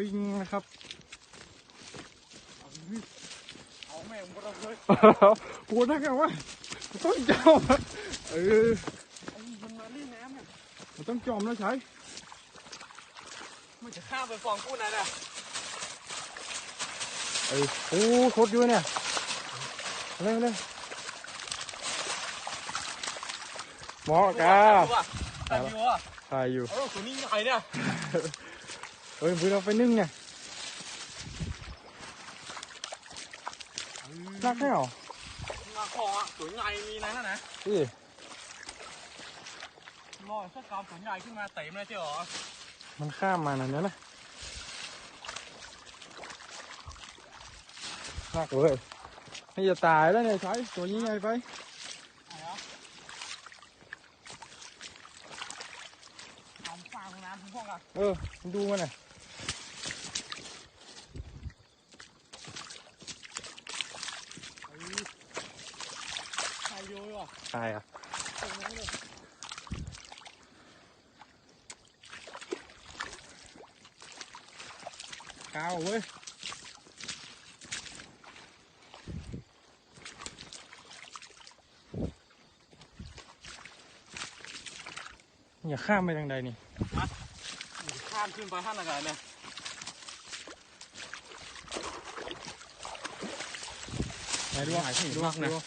ปิงนะครับเอาแม่งหมดเลยปวดนักอะวะมันต้องจอมอะเออไอ้มันมาเล่นน้ำเนี่ยมันต้องจอมแล้วใช้มันจะข้ามไปฟองกูนะเนี่ยเออโอ้โคตรเยอะเนี่ยเร็วเร็วหมอกาตายอยู่อะถ่ายอยู่เออตัวนี้ใหญ่เนี่ย เฮ้ยเพื่อเราไปนึ่งไงนักแน่หรอมาคออะตัวใหญ่มีนะนะพี่รอสักกาวตัวใหญ่ขึ้นมาเตะมันเลยเจ้าหรอมันข้ามมานั่นนะนะนักเว้ยไม่จะตายแล้วเนี่ยใช้ตัวนี้ไงไปไหนอะทำฟางน้ำคุณพ่อกันเออมึงดูมันหน่อย ใครโยยว่ะตายอะตรงนั้นเลยกาวเว้ยอย่าข้ามไปทางใดนี่ข้ามขึ้นไปท่านอะไรเนี่ยไหนดูใหญ่ที่ดูมากนะดู